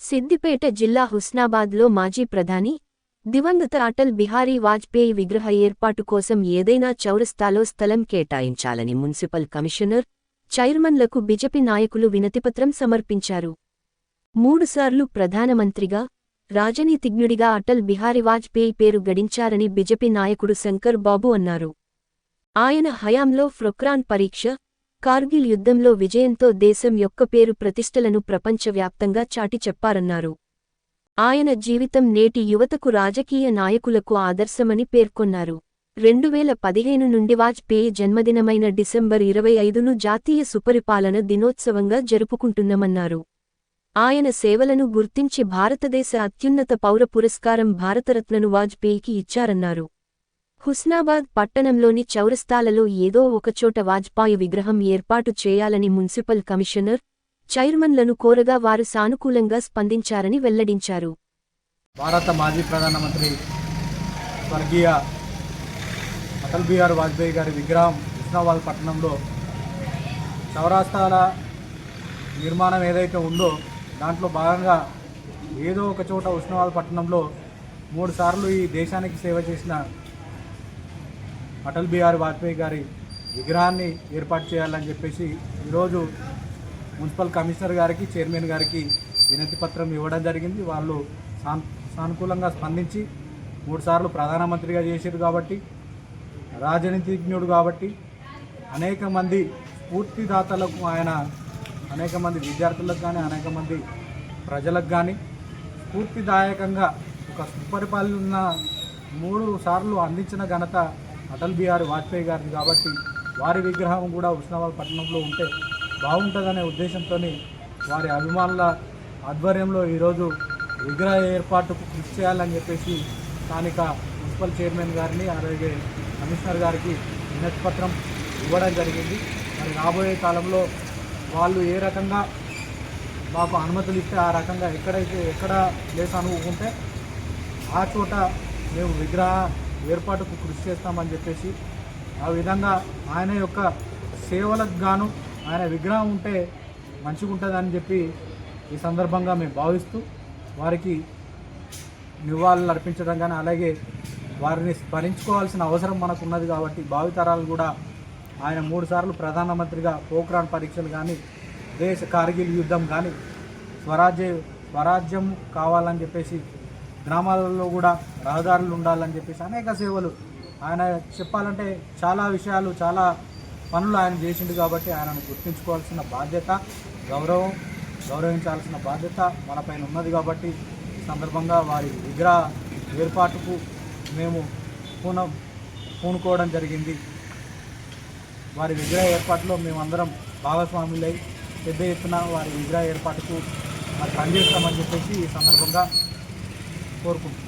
సిద్దిపేట జిల్లా హుస్నాబాద్లో మాజీ ప్రధాని దివంగత అటల్ బిహారీ వాజ్పేయి విగ్రహ ఏర్పాటు కోసం ఏదైనా చౌరస్తాలో స్థలం కేటాయించాలని మున్సిపల్ కమిషనర్ చైర్మన్లకు బిజెపి నాయకులు వినతిపత్రం సమర్పించారు. మూడుసార్లు ప్రధానమంత్రిగా రాజనీతిజ్ఞుడిగా అటల్ బిహారీ వాజ్పేయి పేరు గడించారని బిజెపి నాయకుడు శంకర్ బాబు అన్నారు. ఆయన హయాంలో ఫ్రొక్రాన్ పరీక్ష కార్గిల్ యుద్ధంలో విజయంతో దేశం యొక్క పేరు ప్రతిష్టలను ప్రపంచవ్యాప్తంగా చాటి చెప్పారన్నారు. ఆయన జీవితం నేటి యువతకు రాజకీయ నాయకులకు ఆదర్శమని పేర్కొన్నారు. రెండువేల పదిహేను నుండి వాజ్పేయి జన్మదినమైన డిసెంబర్ ఇరవై ఐదును జాతీయ సుపరిపాలన దినోత్సవంగా జరుపుకుంటున్నామన్నారు. ఆయన సేవలను గుర్తించి భారతదేశ అత్యున్నత పౌర పురస్కారం భారతరత్నను వాజ్పేయికి ఇచ్చారన్నారు. హుస్నాబాద్ పట్టణంలోని చౌరస్తాలలో ఏదో ఒకచోట వాజ్పాయి విగ్రహం ఏర్పాటు చేయాలని మున్సిపల్ కమిషనర్ చైర్మన్లను కోరగా వారు సానుకూలంగా స్పందించారని వెల్లడించారు. భారత మాజీ ప్రధానమంత్రి స్వర్గీయ అటల్ బిహార్ వాజ్పేయి గారి విగ్రహం హుస్నాబాద్ పట్టణంలో చౌరాస్తాల నిర్మాణం ఏదైతే ఉందో దాంట్లో భాగంగా ఏదో ఒక చోట ఉష్ణవాద పట్టణంలో మూడు సార్లు ఈ దేశానికి సేవ చేసిన అటల్ బిహారీ వాజ్పేయి గారి విగ్రహాన్ని ఏర్పాటు చేయాలని చెప్పేసి ఈరోజు మున్సిపల్ కమిషనర్ గారికి చైర్మన్ గారికి వినతి పత్రం ఇవ్వడం జరిగింది. వాళ్ళు సాన్ సానుకూలంగా స్పందించి మూడుసార్లు ప్రధానమంత్రిగా చేశారు కాబట్టి రాజనీతిజ్ఞుడు కాబట్టి అనేక మంది స్ఫూర్తిదాతలకు ఆయన అనేక మంది విద్యార్థులకు కానీ అనేక మంది ప్రజలకు కానీ స్ఫూర్తిదాయకంగా ఒక సుపరిపాలన మూడు సార్లు అందించిన ఘనత అటల్ బిహారీ వాజ్పేయి గారిది కాబట్టి వారి విగ్రహం కూడా ఉస్నాబాద్ పట్టణంలో ఉంటే బాగుంటుందనే ఉద్దేశంతో వారి అభిమానుల ఆధ్వర్యంలో ఈరోజు విగ్రహ ఏర్పాటుకు కృషి చేయాలని చెప్పేసి స్థానిక మున్సిపల్ చైర్మన్ గారిని అలాగే కమిషనర్ గారికి వినతి పత్రం ఇవ్వడం జరిగింది. మరి రాబోయే కాలంలో వాళ్ళు ఏ రకంగా మాకు అనుమతులు ఇస్తే ఆ రకంగా ఎక్కడైతే ఎక్కడ ప్లేస్ అనుకుంటే ఆ చోట మేము విగ్రహ ఏర్పాటుకు కృషి చేస్తామని చెప్పేసి ఆ విధంగా ఆయన యొక్క సేవలకు గాను ఆయన విగ్రహం ఉంటే మంచిగా ఉంటుందని చెప్పి ఈ సందర్భంగా మేము భావిస్తూ వారికి నివాళులు అర్పించడం కానీ అలాగే వారిని స్మరించుకోవాల్సిన అవసరం మనకు ఉన్నది కాబట్టి భావితరాలు కూడా ఆయన మూడుసార్లు ప్రధానమంత్రిగా పోఖ్రాన్ పరీక్షలు కానీ దేశ కార్గిల్ యుద్ధం కానీ స్వరాజ్య స్వరాజ్యం కావాలని చెప్పేసి గ్రామాలలో కూడా రహదారులు ఉండాలని చెప్పేసి అనేక సేవలు ఆయన చెప్పాలంటే చాలా విషయాలు చాలా పనులు ఆయన చేసిండు కాబట్టి ఆయనను గుర్తించుకోవాల్సిన బాధ్యత గౌరవం గౌరవించాల్సిన బాధ్యత మనపైన ఉన్నది కాబట్టి ఈ సందర్భంగా వారి విగ్రహ ఏర్పాటుకు మేము పూన పూనుకోవడం జరిగింది. వారి విగ్రహ ఏర్పాటులో మేమందరం భాగస్వాములై పెద్ద ఎత్తున వారి విగ్రహ ఏర్పాటుకు మరి పనిచేస్తామని చెప్పేసి ఈ సందర్భంగా కోరుకుంటున్నాం.